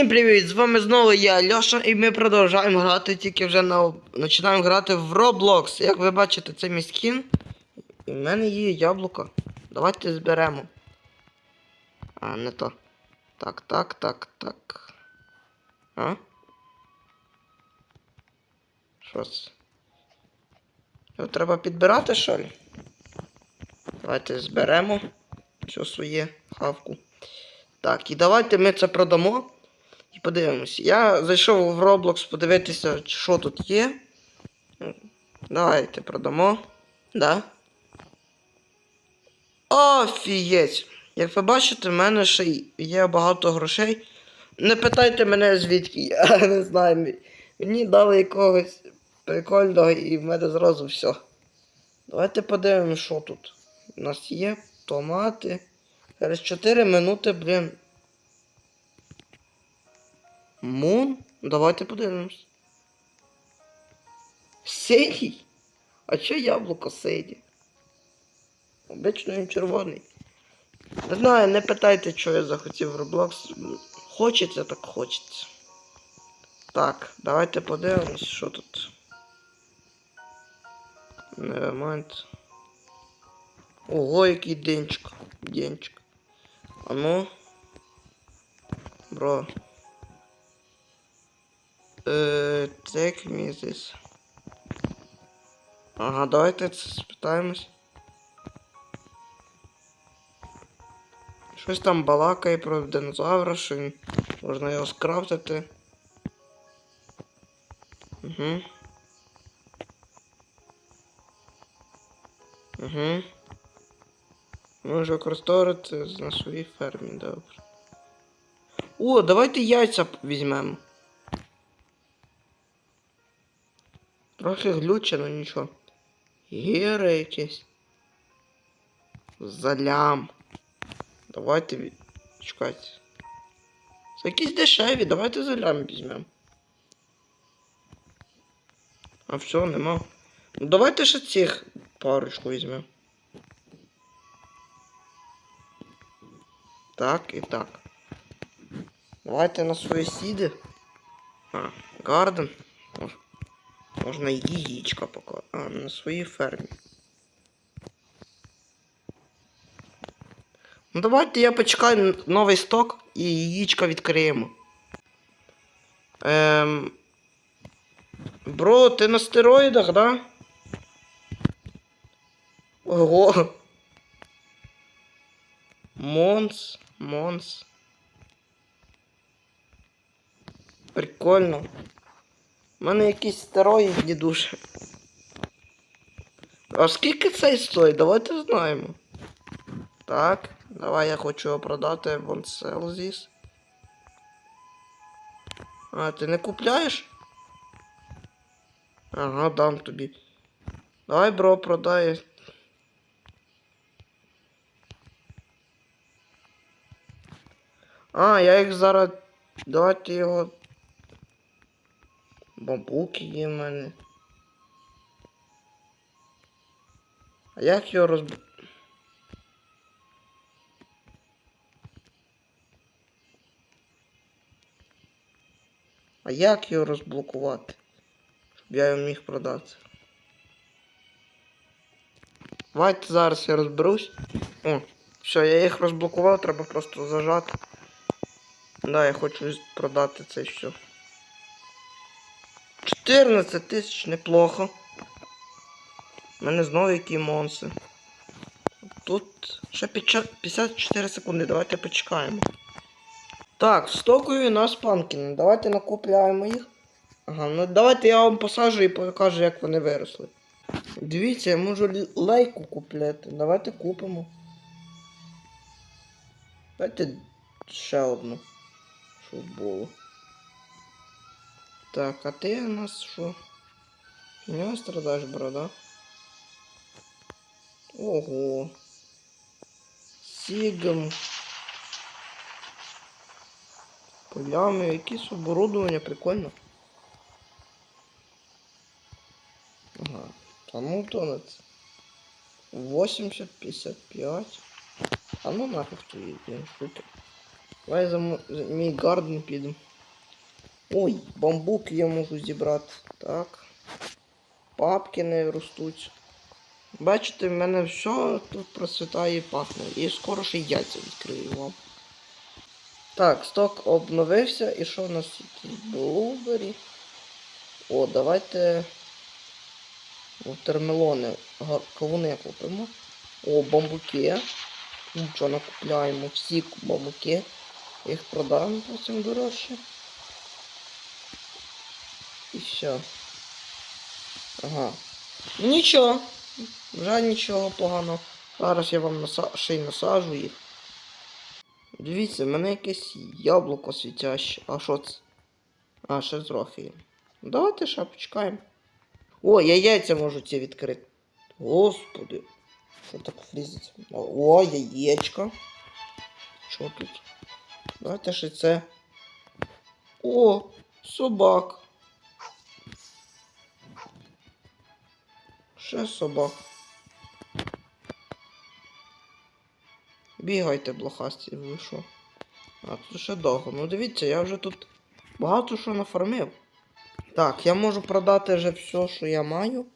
Всім привіт! З вами знову я, Льоша, і ми продовжуємо грати, тільки вже на... починаємо грати в Roblox. Як ви бачите, це мій скін. І в мене є яблуко. Давайте зберемо. А, не то. Так, так, так, так. А? Що? Його треба підбирати, що ли? Давайте зберемо все своє хавку. Так, і давайте ми це продамо. Подивимось. Я зайшов в Roblox подивитися, що тут є. Давайте продамо. Да. Офігеть! Як ви бачите, в мене ще є багато грошей. Не питайте мене звідки, я не знаю. Мені дали якогось прикольного і в мене зразу все. Давайте подивимось, що тут. У нас є томати. Через 4 минути, блін. Мун? Давайте подивимось. Синій? А чо яблуко синє? Обично він червоний. Не знаю, не питайте, що я захотів в Roblox. Хочеться, так хочеться. Так, давайте подивимось, що тут. Nevermind. Ого, який денчик. Денчик. А ну. Бро. Е, take me this. Ага, давайте це спитаємось. Щось там балакає про динозавра, що можна його скрафтити. Угу. Угу. Може використовувати на своїй фермі, добре. О, давайте яйця візьмемо. Трохи глюче, но нічого. Гіри якісь. Залям. Давайте від... чекайте. Це якісь дешеві, давайте залям візьмемо. А все, нема. Ну давайте ще цих парочку візьмемо. Так і так. Давайте на свої сіди. А, гарден. Мож- Можна яєчка покласти. А, на своїй фермі. Ну давайте я почекаю новий сток і яєчка відкриємо. Ем... Бро, ти на стероїдах, да? Ого. Монс, Монс. Прикольно. У мене якісь стероїдні душі. А скільки цей стоїть? Давайте знаємо. Так, давай я хочу його продати вон Селзіс. А, ти не купляєш? Ага, дам тобі. Давай, бро, продай. А, я їх зараз. Давайте його. Бамбуки є в мене. А як його розб... А як його розблокувати? Щоб я його міг продати. Давайте зараз я розберусь. О, все, я їх розблокував, треба просто зажати. Да, я хочу продати це все. 14 тисяч неплохо. У мене знову які монси. Тут ще 54 секунди, давайте почекаємо. Так, стокою у нас панкіни. Давайте накупляємо їх. Ага, ну давайте я вам посаджу і покажу, як вони виросли. Дивіться, я можу лейку купляти. Давайте купимо. Давайте ще одну. Щоб було. Так, а ти у нас що? Не страдаєш, борода? Ого. Сігам. Плями, якісь оборудовання, прикольно. Ага. Ну то 80, 55. А ну нафиг твої штуки. Давай за мій гарден підемо. Ой, бамбук я можу зібрати. Так. Папки не ростуть. Бачите, в мене все тут процвітає і пахне. І скоро ще яйця відкрию вам. Так, сток обновився. І що в нас якісь блубері? О, давайте. Термелони, кавуни купимо. О, бамбуки. Нічого накупляємо. Всі бамбуки. Їх продаємо потім дорожче. І все. Ага. Нічого. Вже нічого поганого. Зараз я вам ще й насажу їх. Дивіться, в мене якесь яблуко світяще. А що це? А, ще трохи. Давайте ще почекаємо. О, я яйця можу ці відкрити. Господи. Що так влізеться? О, яєчко. Що тут? Давайте ще це. О, собак. Ще собак. Бігайте, блохасті, ви що? А тут ще довго. Ну дивіться, я вже тут багато що нафармив. Так, я можу продати вже все, що я маю.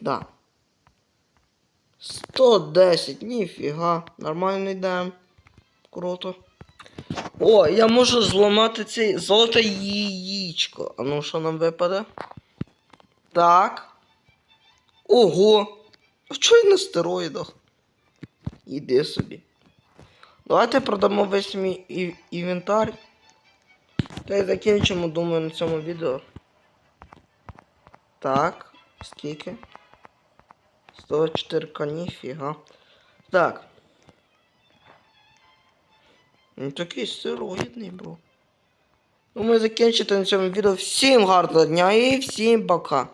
Да. 110, ніфіга. Нормально йдемо. Круто. О, я можу зламати цей золоте яєчко. А ну що нам випаде? Так. Ого! А чого я на стероїдах? Іди собі. Давайте продамо весь мій і- інвентар. Та й закінчимо, думаю, на цьому відео. Так, скільки? 104 ніфіга. Так. Ну такий стероїдний, бро. Думаю, закінчити на цьому відео. Всім гарного дня і всім пока.